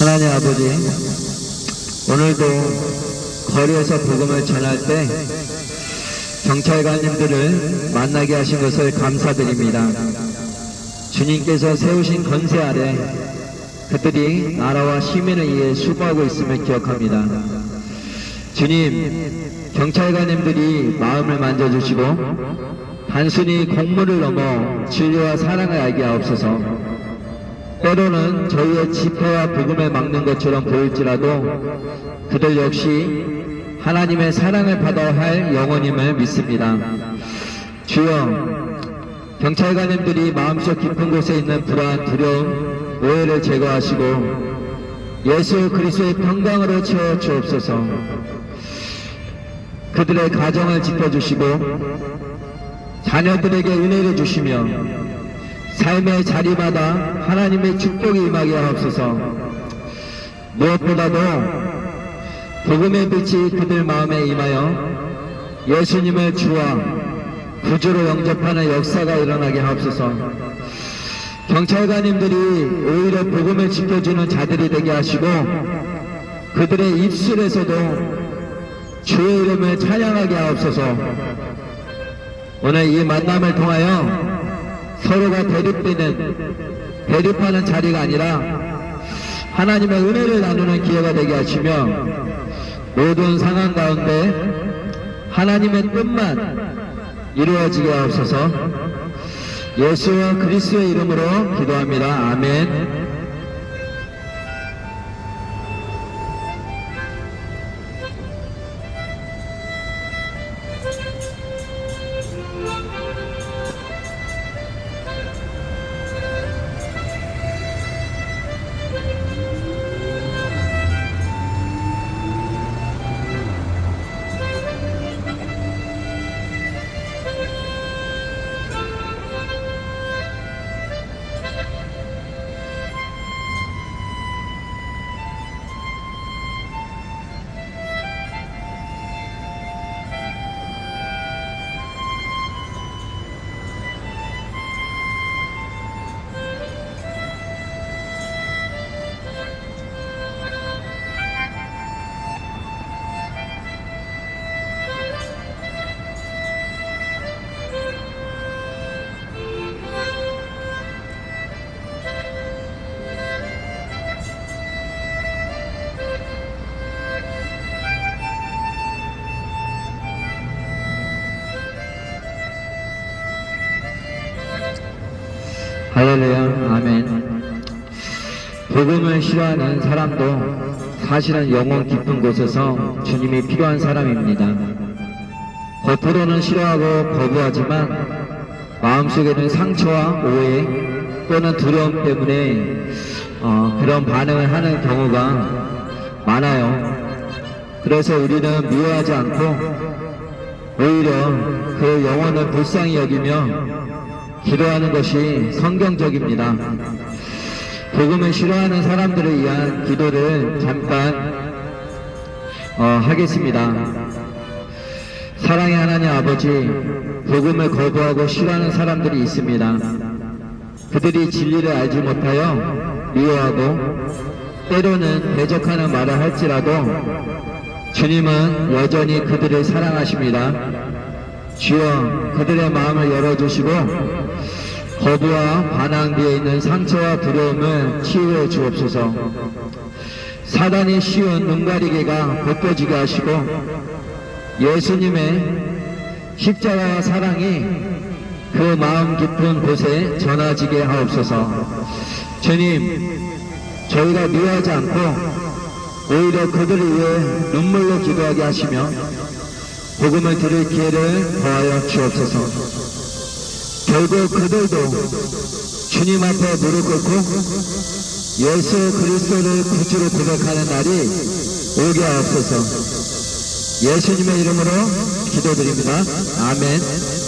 하나님 아버지, 오늘도 거리에서 복음을 전할 때 경찰관님들을 만나게 하신 것을 감사드립니다. 주님께서 세우신 건세 아래 그들이 나라와 시민을 위해 수고하고 있음을 기억합니다. 주님, 경찰관님들이 마음을 만져주시고 단순히 공무를 넘어 진리와 사랑을 알게 하옵소서. 때로는 저희의 지폐와 복음을 막는 것처럼 보일지라도 그들 역시 하나님의 사랑을 받아야 할 영혼임을 믿습니다. 주여, 경찰관님들이 마음속 깊은 곳에 있는 불안, 두려움, 오해를 제거하시고 예수 그리스도의 평강으로 채워 주옵소서. 그들의 가정을 지켜주시고 자녀들에게 은혜를 주시며 삶의 자리마다 하나님의 축복이 임하게 하옵소서. 무엇보다도 복음의 빛이 그들 마음에 임하여 예수님을 주와 구주로 영접하는 역사가 일어나게 하옵소서. 경찰관님들이 오히려 복음을 지켜주는 자들이 되게 하시고 그들의 입술에서도 주의 이름을 찬양하게 하옵소서. 오늘 이 만남을 통하여 서로가 대립되는 대립하는 자리가 아니라 하나님의 은혜를 나누는 기회가 되게 하시며 모든 상황 가운데 하나님의 뜻만 이루어지게 하옵소서 예수와 그리스도의 이름으로 기도합니다. 아멘. 할렐루야, 아멘. 복음을 싫어하는 사람도 사실은 영혼 깊은 곳에서 주님이 필요한 사람입니다. 겉으로는 싫어하고 거부하지만 마음속에는 상처와 오해 또는 두려움 때문에 어, 그런 반응을 하는 경우가 많아요. 그래서 우리는 미워하지 않고 오히려 그 영혼을 불쌍히 여기며 기도하는 것이 성경적입니다. 복음을 싫어하는 사람들을 위한 기도를 잠깐 어, 하겠습니다. 사랑의 하나님 아버지, 복음을 거부하고 싫어하는 사람들이 있습니다. 그들이 진리를 알지 못하여 미워하고 때로는 대적하는 말을 할지라도 주님은 여전히 그들을 사랑하십니다. 주여 그들의 마음을 열어주시고 거부와 반항 뒤에 있는 상처와 두려움을 치유해 주옵소서. 사단이 씌운 눈가리개가 벗겨지게 하시고 예수님의 십자가와 사랑이 그 마음 깊은 곳에 전해지게 하옵소서. 주님, 저희가 미워하지 않고 오히려 그들을 위해 눈물로 기도하게 하시며 복음을 들을 기회를 더하여 주옵소서. 결국 그들도 주님 앞에 무릎 꿇고 예수 그리스도를 구주로 고백하는 날이 오게 하옵소서. 예수님의 이름으로 기도드립니다. 아멘.